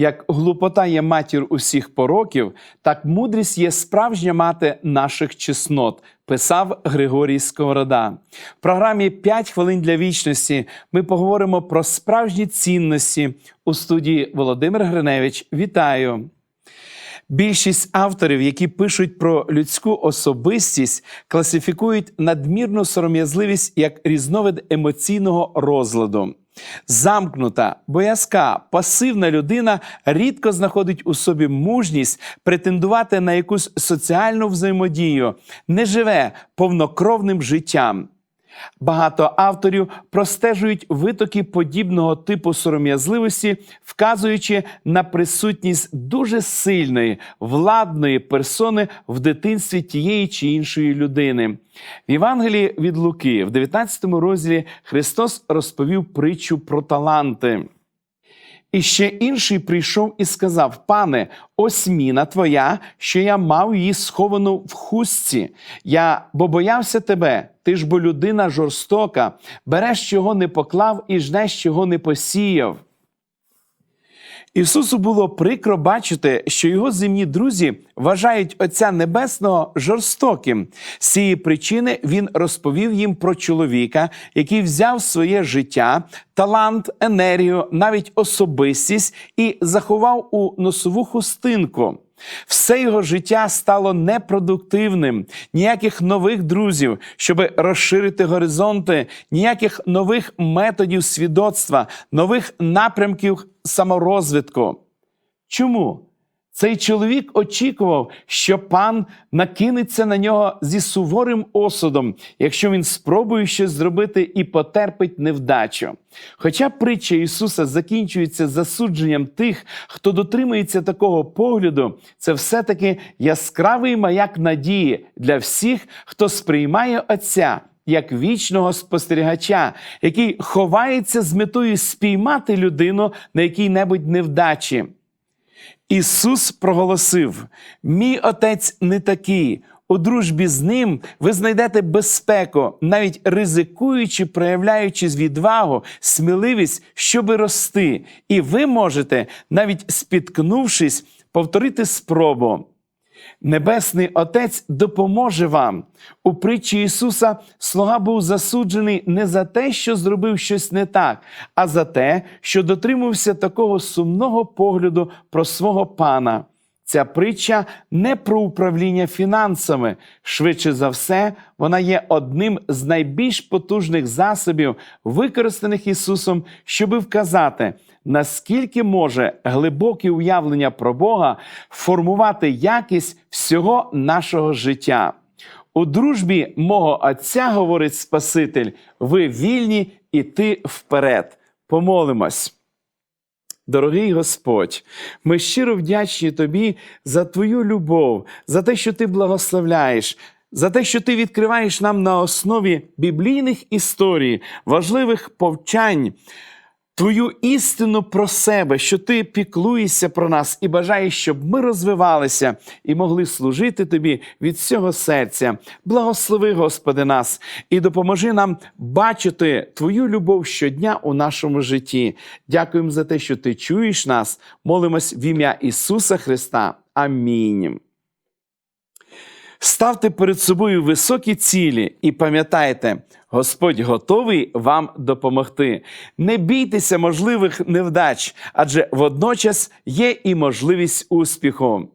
Як глупота є матір усіх пороків, так мудрість є справжня мати наших чеснот, писав Григорій Сковорода. В програмі «5 хвилин для вічності ми поговоримо про справжні цінності у студії Володимир Гриневич. Вітаю! Більшість авторів, які пишуть про людську особистість, класифікують надмірну сором'язливість як різновид емоційного розладу. Замкнута, боязка, пасивна людина рідко знаходить у собі мужність претендувати на якусь соціальну взаємодію, не живе повнокровним життям. Багато авторів простежують витоки подібного типу сором'язливості, вказуючи на присутність дуже сильної владної персони в дитинстві тієї чи іншої людини. В Євангелії від Луки, в 19 розділі, Христос розповів притчу про таланти. І ще інший прийшов і сказав: Пане, ось міна твоя, що я мав її сховану в хустці. Я бо боявся тебе, ти ж бо людина жорстока, береш, чого не поклав, і жнеш, чого не посіяв. Ісусу було прикро бачити, що його земні друзі вважають Отця Небесного жорстоким. З цієї причини він розповів їм про чоловіка, який взяв своє життя, талант, енергію, навіть особистість і заховав у носову хустинку. Все його життя стало непродуктивним, ніяких нових друзів, щоб розширити горизонти, ніяких нових методів свідоцтва, нових напрямків саморозвитку. Чому? Цей чоловік очікував, що пан накинеться на нього зі суворим осудом, якщо він спробує щось зробити і потерпить невдачу. Хоча притча Ісуса закінчується засудженням тих, хто дотримується такого погляду, це все-таки яскравий маяк надії для всіх, хто сприймає Отця. Як вічного спостерігача, який ховається з метою спіймати людину на якій-небудь невдачі. Ісус проголосив: Мій отець не такий. У дружбі з ним ви знайдете безпеку, навіть ризикуючи, проявляючи відвагу, сміливість, щоби рости, і ви можете, навіть спіткнувшись, повторити спробу. Небесний Отець допоможе вам. У притчі Ісуса слуга був засуджений не за те, що зробив щось не так, а за те, що дотримувався такого сумного погляду про свого пана. Ця притча не про управління фінансами. Швидше за все, вона є одним з найбільш потужних засобів, використаних Ісусом, щоби вказати, наскільки може глибоке уявлення про Бога формувати якість всього нашого життя. У дружбі мого Отця, говорить Спаситель, ви вільні іти вперед. Помолимось. Дорогий Господь, ми щиро вдячні Тобі за Твою любов, за те, що Ти благословляєш, за те, що Ти відкриваєш нам на основі біблійних історій, важливих повчань. Твою істину про себе, що ти піклуєшся про нас і бажаєш, щоб ми розвивалися і могли служити тобі від всього серця. Благослови, Господи, нас і допоможи нам бачити Твою любов щодня у нашому житті. Дякуємо за те, що ти чуєш нас. Молимось в ім'я Ісуса Христа. Амінь. Ставте перед собою високі цілі і пам'ятайте, Господь готовий вам допомогти. Не бійтеся можливих невдач, адже водночас є і можливість успіху.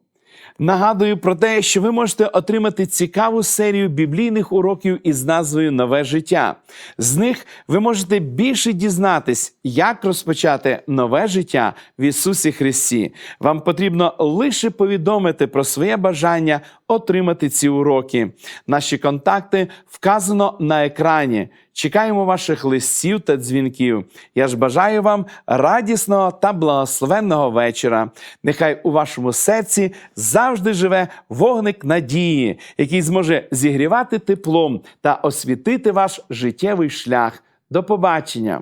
Нагадую про те, що ви можете отримати цікаву серію біблійних уроків із назвою Нове життя. З них ви можете більше дізнатись, як розпочати нове життя в Ісусі Христі. Вам потрібно лише повідомити про своє бажання отримати ці уроки. Наші контакти вказано на екрані. Чекаємо ваших листів та дзвінків. Я ж бажаю вам радісного та благословенного вечора. Нехай у вашому серці завжди живе вогник надії, який зможе зігрівати теплом та освітити ваш життєвий шлях. До побачення!